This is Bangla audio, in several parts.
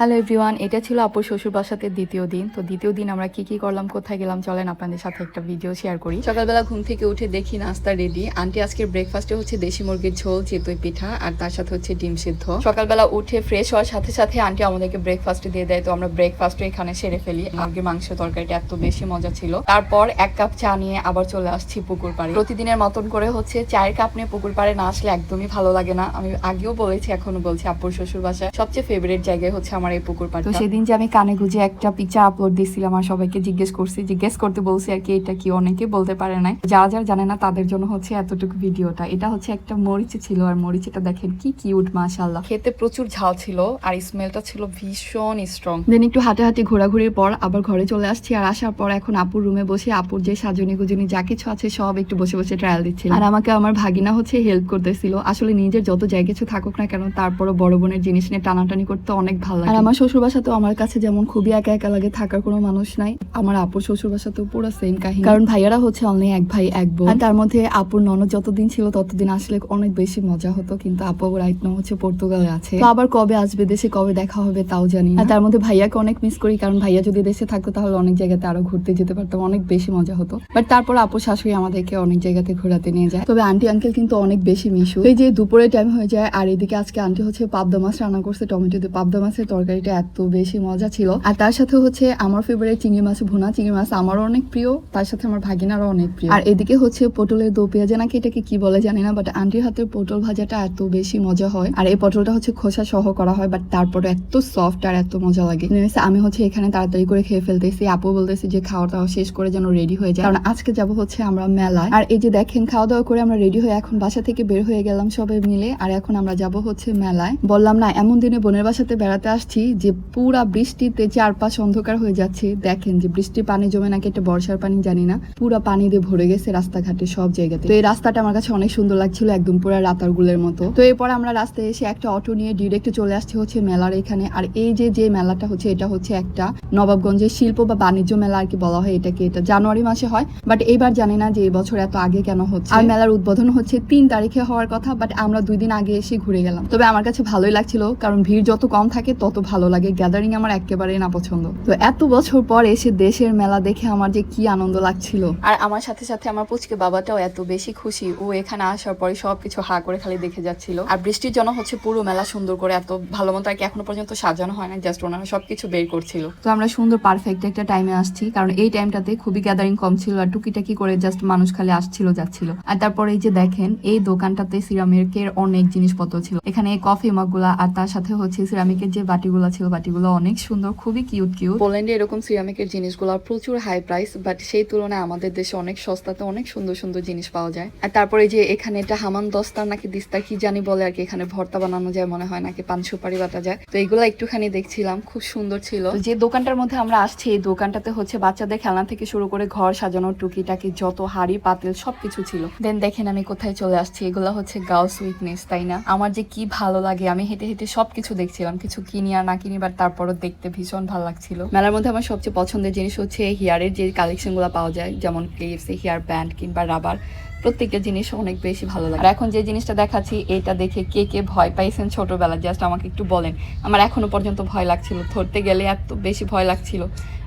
হ্যালো এভরিওয়ান এটা ছিল আপুর শ্বশুর বাসাতে দ্বিতীয় দিন। তো দ্বিতীয় দিন আমরা কি কি করলাম কোথায় গেলাম চলেন আপনাদের সাথে একটা ভিডিও শেয়ার করি। সকালবেলা ঘুম থেকে উঠে দেখি নাস্তা রেডি আন্টি আজকের ব্রেকফাস্টে হচ্ছে দেশি মুরগির ঝোল চিতই পিঠা আর তার সাথে হচ্ছে ডিম সিদ্ধ। সকালবেলা উঠে ফ্রেশ হওয়ার সাথে সাথে আন্টি আমাদেরকে ব্রেকফাস্ট দিয়ে দেয়। তো আমরা ব্রেকফাস্ট এখানে সেরে ফেলি। মুরগির মাংস তরকারিটা এত বেশি মজা ছিল। তারপর এক কাপ চা নিয়ে আবার চলে আসছি পুকুর পাড়ে। প্রতিদিনের মতন করে হচ্ছে চায়ের কাপ নিয়ে পুকুর পাড়ে না আসলে একদমই ভালো লাগে না। আমি আগেও বলেছি এখনও বলছি আপুর শ্বশুর বাসা সবচেয়ে ফেভারিট জায়গায় হচ্ছে আমার এই পুকুর পাড় তো সেদিন যে আমি কানে গুজে একটা পিকচার আপলোড দিছিলাম আর সবাইকে জিজ্ঞেস করছি জিজ্ঞেস করতে বলছি আর কি এটা কি অনেকে বলতে পারে নাই। যারা যারা জানে না তাদের জন্য হচ্ছে এতটুকু ভিডিওটা। এটা হচ্ছে একটা মরিচ ছিল আর মরিচটা দেখেন কি কিউট মাশাআল্লাহ। খেতে প্রচুর ঝাল ছিল আর স্মেলটা ছিল ভীষণ স্ট্রং দেন একটু হাঁটাহাঁটি ঘোরাঘুরির পর আবার ঘরে চলে আসছি আর আসার পর এখন আপুর রুমে বসে আপুর যে সাজনি গুজনি যা কিছু আছে সব একটু বসে বসে ট্রায়াল দিচ্ছিল আর আমাকে আমার ভাগিনা হচ্ছে হেল্প করতেছিল। আসলে নিজের যত জায়গা কিছু থাকুক না কেন তারপরও বড় বোনের জিনিস নিয়ে টানাটানি করতে অনেক ভালো লাগে। আমার শ্বশুর বাসা তো আমার কাছে যেমন খুবই একা একা লাগে, থাকার কোনো মানুষ নাই। আমার আপুর শ্বশুর বাসা তো পুরো সেম কাহিনী। কারণ ভাইয়ারা হচ্ছে অনলি এক ভাই, এক বোন। তার মধ্যে আপুর ননদ যতদিন ছিল ততদিন আসলে অনেক বেশি মজা হতো, কিন্তু আপু রাইট নাও হচ্ছে পর্তুগালে আছে। তো আবার কবে আসবে, দেশে কবে দেখা হবে তাও জানি না। তার মধ্যে ভাইয়াকে অনেক মিস করি, কারণ ভাইয়া যদি দেশে থাকতো তাহলে অনেক জায়গাতে আরও ঘুরতে যেতে পারতাম, অনেক বেশি মজা হতো। বাট তারপর আপু শাশুড়ি আমাদেরকে অনেক জায়গাতে ঘোরাতে নিয়ে যায়। তবে আন্টি আঙ্কেল কিন্তু অনেক বেশি মিশু এই যে দুপুরের টাইম হয়ে যায়, আর এদিকে আজকে আন্টি হচ্ছে পাবদা মাছ রান্না করছে টমেটো দিয়ে পাবদা মাছের তরকারিটা এত বেশি মজা ছিল। আর তার সাথে হচ্ছে আমার ফেভারিট চিংড়ি মাছ ভুনা। চিংড়ি মাছ আমারও অনেক প্রিয়, তার সাথে আমার ভাগিনারও অনেক প্রিয়। আর এদিকে হচ্ছে পটলের দো পেঁয়াজা নাকি এটাকে কি বলে জানি না বাট আন্টির হাতের পটল ভাজাটা এত বেশি মজা হয়। আর এই পটলটা হচ্ছে খোসা সহ করা হয় বাট তারপরে এত সফট আর এত মজা লাগে। আমি হচ্ছে এখানে তাড়াতাড়ি করে খেয়ে ফেলতেছি। আপু বলতেছি যে খাওয়া দাওয়া শেষ করে যেন রেডি হয়ে যায়। কারণ আজকে যাব হচ্ছে আমরা মেলায়। আর এই যে দেখেন, খাওয়া দাওয়া করে আমরা রেডি হয়ে এখন বাসা থেকে বের হয়ে গেলাম সবাই মিলে। আর এখন আমরা যাব হচ্ছে মেলায়। বললাম না, এমন দিনে বোনের বাসাতে বেড়াতে আসছি। যে পুরা বৃষ্টিতে চারপাশ অন্ধকার হয়ে যাচ্ছে। দেখেন যে বৃষ্টির পানি জমে নাকি একটা বর্ষার পানি, জানি না। পুরা পানি দিয়ে ভরে গেছে রাস্তাঘাটে সব জায়গাতে। তো এই রাস্তাটা আমার কাছে অনেক সুন্দর লাগছিল, একদম পুরা রাতারগুলের মতো। তো এরপর আমরা রাস্তায় এসে একটা অটো নিয়ে ডিরেক্ট চলে আসছি হচ্ছে মেলার এখানে। আর এই যে যে মেলাটা হচ্ছে, এটা হচ্ছে একটা নবাবগঞ্জের শিল্প বা বাণিজ্য মেলা আর কি বলা হয় এটাকে। এটা জানুয়ারি মাসে হয় বাট এইবার জানি না যে এই বছর এত আগে কেন হচ্ছে। আর মেলার উদ্বোধন হচ্ছে তিন তারিখে হওয়ার কথা বাট আমরা দুই দিন আগে এসে ঘুরে গেলাম। তবে আমার কাছে ভালোই লাগছিল, কারণ ভিড় যত কম থাকে, তত ভালো লাগে গ্যাদারিং আমার একেবারেই না পছন্দ তো এত বছর পর এসে দেশের মেলা দেখে আমার যে কি আনন্দ লাগছিল। আর আমার সাথে সাথে আমার পুচকে বাবাটাও এত বেশি খুশি ও এখানে আসার পরে সবকিছু হা করে খালি দেখে যাচ্ছিল। আর বৃষ্টির জন্য হচ্ছে পুরো মেলা সুন্দর করে এত ভালো মতো আর কি এখনও পর্যন্ত সাজানো হয় না জাস্ট ওনারা সবকিছু বের করছিল। তো আমরা সুন্দর পারফেক্ট একটা টাইমে আসছি কারণ এই টাইমটাতে খুবই গ্যাদারিং কম ছিল আর টুকিটাকি করে জাস্ট মানুষ খালি আসছিল যাচ্ছিল। আর তারপরে এই যে দেখেন এই দোকানটাতে সিরামিকের অনেক জিনিসপত্র ছিল। এখানে কফি মগগুলা আর তার সাথে হচ্ছে সিরামিকের যে বাটিগুলো ছিল বাটিগুলো অনেক সুন্দর খুবই কিউট কিউট পোল্যান্ডে এরকম সিরামিকের জিনিসগুলো প্রচুর হাই প্রাইস বাট সেই তুলনায় আমাদের দেশে অনেক সস্তাতে অনেক সুন্দর সুন্দর জিনিস পাওয়া যায়। আর তারপরে যে এখানে এটা হামান দস্তার নাকি দিস্তার কি জানি বলে আর কি এখানে ভর্তা বানানো যায় মনে হয় নাকি পান সুপারি বাটা যায়। তো এগুলো একটুখানি দেখছিলাম খুব সুন্দর ছিল। যে দোকানটার মধ্যে আমরা আসছি এই দোকানটাতে হচ্ছে বাচ্চাদের খেলনা থেকে শুরু করে ঘর সাজানোর টুকিটাকি যত হাড়ি পাতিল সবকিছু ছিল। দেন দেখেন আমি কোথায় চলে আসছি এগুলো হচ্ছে গার্লস উইকনেস তাই না? আমার যে কি ভালো লাগে আমি হেঁটে হেঁটে সবকিছু দেখছিলাম কিছু কিনি না কিনি বাট তারপরও দেখতে ভীষণ ভালো লাগছিল। মেলার মধ্যে আমার সবচেয়ে পছন্দের জিনিস হচ্ছে হেয়ারের যে কালেকশনগুলো পাওয়া যায়, যেমন ক্লিপস, হেয়ার ব্যান্ড কিংবা রাবার। প্রত্যেকটা জিনিস অনেক বেশি ভালো লাগে। এখন যে জিনিসটা দেখাচ্ছি, এটা দেখে কে কে ভয় পাইছেন ছোটবেলা জাস্ট আমাকে একটু বলেন। আমার এখনও পর্যন্ত ভয় লাগছিল, ধরতে গেলে এত বেশি ভয় লাগছিল।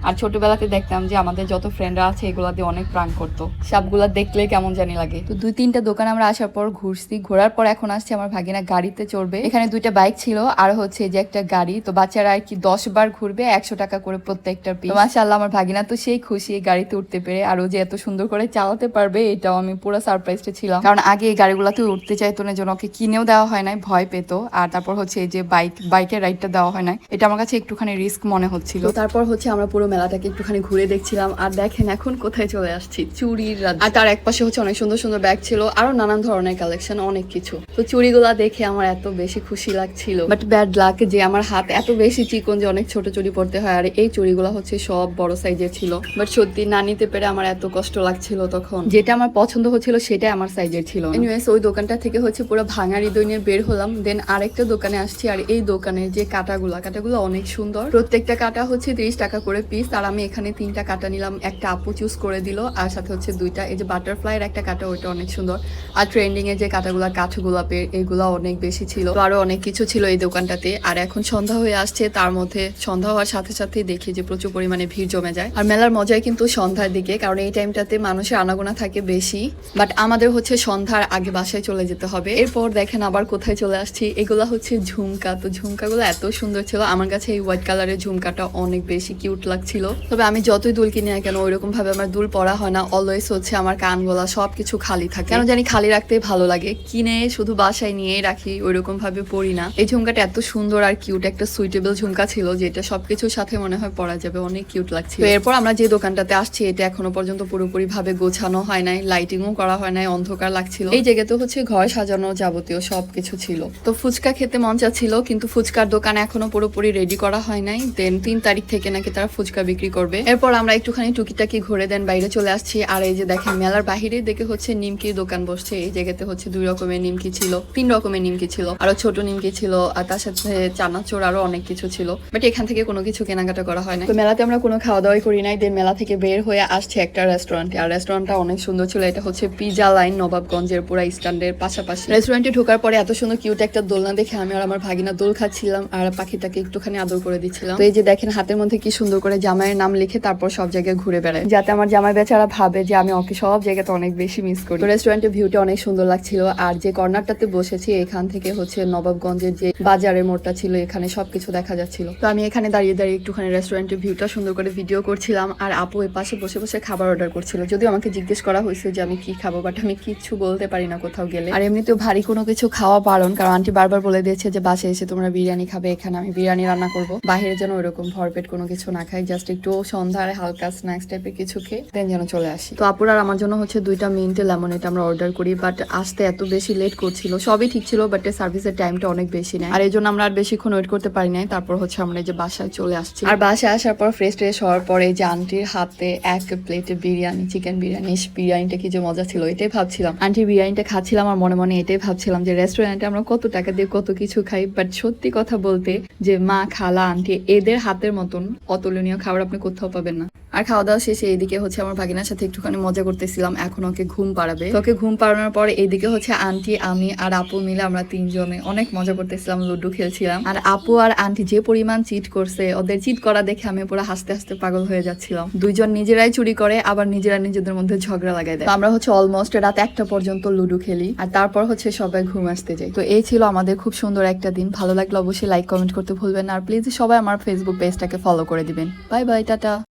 আর ছোটবেলাতে দেখতাম যে আমাদের যত ফ্রেন্ডরা আছে, এগুলা দিয়ে অনেক প্রাণ করতো। সবগুলা দেখলে কেমন জানি লাগে। তো দুই তিনটা দোকান আমরা আসার পর ঘুরছি। ঘোরার পর এখন আসছে আমার ভাগিনা গাড়িতে চড়বে। এখানে দুইটা বাইক ছিল, আর হচ্ছে যে একটা গাড়ি। তো বাচ্চারা আর কি দশ বার ঘুরবে, একশো টাকা করে প্রত্যেকটার পিস মাসাল্লাহ আমার ভাগিনা তো সেই খুশি গাড়িতে উঠতে পেরে। আর ও যে এত সুন্দর করে চালাতে পারবে, এটাও আমি পুরো সারপ্রাইজটা ছিলাম। কারণ আগে এই গাড়িগুলোতে উঠতে চাইতো না জন্য ওকে কিনেও দেওয়া হয় নাই ভয় পেতো। আর তারপর হচ্ছে এই যে বাইক বাইকের রাইডটা দেওয়া হয় নাই। এটা আমার কাছে একটুখানি রিস্ক মনে হচ্ছিল। তারপর হচ্ছে আমরা পুরো মেলাটাকে একটুখানি ঘুরে দেখছিলাম। আর দেখেন এখন কোথায় চলে আসছি? চুরির আর তার এক পাশে হচ্ছে অনেক সুন্দর সুন্দর ব্যাগ ছিল আরও নানান ধরনের কালেকশন অনেক কিছু। তো চুড়িগুলা দেখে আমার এত বেশি খুশি লাগছিল। বাট ব্যাড লাক যে আমার হাত এত বেশি চিকন যে অনেক ছোট চুরি পড়তে হয়। আর এই চুড়িগুলো হচ্ছে সব বড় সাইজের ছিল। বাট সত্যি না নিতে পেরে আমার এত কষ্ট লাগছিল তখন। যেটা আমার পছন্দ হচ্ছিল সেটাই আমার সাইজের ছিল এনিওয়েস ওই দোকানটা থেকে হচ্ছে পুরো ভাঙা হৃদয় নিয়ে বের হলাম দেন আরেকটা দোকানে আসছি, আর এই দোকানের যে কাটাগুলা, কাটাগুলো অনেক সুন্দর। প্রত্যেকটা কাটা হচ্ছে তিরিশ টাকা করে পিস আর আমি এখানে তিনটা কাটা নিলাম, একটা আপু চুজ করে দিল, আর সাথে হচ্ছে দুইটা, এই যে বাটারফ্লাইয়ের একটা কাটা, ওইটা অনেক সুন্দর। আর ট্রেন্ডিং এর যে কাটাগুলা কাঠ গোলাপের এগুলা অনেক বেশি ছিল। আরও অনেক কিছু ছিল এই দোকানটাতে, আর এখন সন্ধ্যা হয়ে আসছে, তার মধ্যে সন্ধ্যা হওয়ার সাথে সাথে দেখি যে প্রচুর পরিমাণে ভিড় জমে যায়। আর মেলার মজাই কিন্তু সন্ধ্যার দিকে, কারণ এই টাইমটাতে মানুষের আনাগোনা থাকে বেশি। বাট আমাদের হচ্ছে সন্ধ্যার আগে বাসায় চলে যেতে হবে। এরপর দেখেন আবার কোথায় চলে আসছি। এগুলা হচ্ছে ঝুমকা। তো ঝুমকাগুলো এত সুন্দর ছিল। আমার কাছে এই হোয়াইট কালারের ঝুমকাটা অনেক বেশি কিউট লাগছিল। তবে আমি যতই দুল কিনি না কেন ওইরকম ভাবে আমার দুল পরা হয় না। অলওয়েজ হচ্ছে আমার কান গলা সবকিছু খালি থাকে। কেন জানি খালি রাখতে ভালো লাগে। কিনে শুধু বাসায় নিয়েই রাখি ওইরকম ভাবে পরি না। এই ঝুমকাটা এত সুন্দর আর কিউট একটা সুইটেবল ঝুমকা ছিল, যেটা সবকিছুর সাথে মনে হয় পরা যাবে। অনেক কিউট লাগছে এরপর আমরা যে দোকানটাতে আসছি, এটা এখনও পর্যন্ত পুরোপুরি ভাবে গোছানো হয় নাই। লাইটিংও করা হয় নাই অন্ধকার লাগছিল। এই জায়গাতে হচ্ছে ঘর সাজানো যাবতীয় সবকিছু ছিল। তো ফুচকা খেতে মন চাচ্ছিল কিন্তু ফুচকার দোকান এখনও পুরোপুরি রেডি করা হয় নাই। দেন তিন তারিখ থেকে নাকি তারা ফুচকা বিক্রি করবে। এরপর আমরা একটুখানি টুকিটাকি ঘুরে দেন বাইরে চলে আসছি। আর এই যে দেখেন মেলার বাহিরে দেখে হচ্ছে নিমকির দোকান বসছে। এই জায়গাতে হচ্ছে দুই রকমের নিমকি ছিল তিন রকমের নিমকি ছিল। আরও ছোট নিমকি ছিল আর তার সাথে চানাচোর আরও অনেক কিছু ছিল। বাট এখান থেকে কোনো কিছু কেনাকাটা করা হয় না তো মেলাতে আমরা কোনো খাওয়া দাওয়াই করি নাই। দেন মেলা থেকে বের হয়ে আসছে একটা রেস্টুরেন্টে আর রেস্টুরেন্টটা অনেক সুন্দর ছিল। এটা হচ্ছে পিজা লাইন নবাবগঞ্জের পুরা স্ট্যান্ডের পাশাপাশি। রেস্টুরেন্টে ঢোকার পরে এত সুন্দর কিউট একটা দোলনা দেখে আমি আর আমার ভাগিনা দোল খাচ্ছিলাম আর পাখিটাকে একটুখানি আদর করে দিচ্ছিলাম। তো এই যে দেখেন হাতের মধ্যে কি সুন্দর করে জামাইয়ের নাম লিখে তারপর সব জায়গায় ঘুরে বেড়ায়। যাতে আমার জামাই বেচারা ভাবে যে আমি ওকে সব জায়গাতে অনেক বেশি মিস করি। রেস্টুরেন্টের ভিউটা অনেক সুন্দর লাগছিল আর যে কর্নারটাতে বসেছি এখান থেকে হচ্ছে নবাবগঞ্জের যে বাজারের মোড়টা ছিল এখানে সবকিছু দেখা যাচ্ছিল। তো আমি এখানে দাঁড়িয়ে দাঁড়িয়ে একটুখানি রেস্টুরেন্টের ভিউটা সুন্দর করে ভিডিও করছিলাম আর আপু এর পাশে বসে বসে খাবার অর্ডার করছিল। যদিও আমাকে জিজ্ঞেস করা হয়েছে যে আমি কি খাব বাট আমি কিচ্ছু বলতে পারি না কোথাও গেলে। আর এমনিতেও ভারী কোনো কিছু খাওয়া বারণ কারণ আন্টি বারবার বলে দিয়েছে যে বাসায় এসে তোমরা বিরিয়ানি খাবে, এখানে আমি বিরিয়ানি রান্না করব। বাইরে যেন ওরকম ভরপেট কোনো কিছু না খাই জাস্ট একটু সন্ধ্যায় হালকা স্ন্যাক্স টাইপের কিছু খেয়ে দেন যেন চলে আসি। তো আপুর আর আমার জন্য হচ্ছে দুইটা মিন্টে লেমন এটা আমরা অর্ডার করি বাট আসতে এত বেশি লেট করছিল, সবই ঠিক ছিল বাট সার্ভিসের টাইমটা অনেক বেশি নেয়। আর এই জন্য আমরা আর বেশিক্ষণ ওয়েট করতে পারি নাই, তারপর হচ্ছে আমরা এই যে বাসায় চলে আসছি। আর বাসায় আসার পর ফ্রেশ ট্রেশ হওয়ার পরে যে আন্টির হাতে এক প্লেটে বিরিয়ানি চিকেন বিরিয়ানি বিরিয়ানিটা কি যে মজা ছিল। এটাই ভাবছিলাম। আন্টির বিরিয়ানিটা খাচ্ছিলাম আর মনে মনে এটাই ভাবছিলাম যে রেস্টুরেন্টে আমরা কত টাকা দিয়ে কত কিছু খাই। বাট সত্যি কথা বলতে যে মা, খালা আন্টি এদের হাতের মতন অতুলনীয় খাবার আপনি কোথাও পাবেন না। আর খাওয়া দাওয়া শেষে এইদিকে হচ্ছে আমার ভাগিনার সাথে একটুখানি মজা করতেছিলাম। এখন ওকে ঘুম পাড়াবে। ওকে ঘুম পাড়ানোর পর এইদিকে হচ্ছে আন্টি আমি আর আপু মিলে আমরা তিনজনে অনেক মজা করতেছিলাম, লুডু খেলছিলাম। আর আপু আর আন্টি যে পরিমাণ চিট করছে, ওদের চিট করা দেখে আমি পুরো হাসতে হাসতে পাগল হয়ে যাচ্ছিলাম। দুইজন নিজেরাই চুরি করে, আবার নিজেরা নিজেদের মধ্যে ঝগড়া লাগাই দেয়। আমরা হচ্ছে অলমোস্ট রাত একটা পর্যন্ত লুডো খেলি, আর তারপর হচ্ছে সবাই ঘুম আসতে যাই তো এই ছিল আমাদের খুব সুন্দর একটা দিন। ভালো লাগলে অবশ্যই লাইক কমেন্ট করতে ভুলবেন আর প্লিজ সবাই আমার ফেসবুক পেজটাকে ফলো করে দিবেন। Bye bye tata.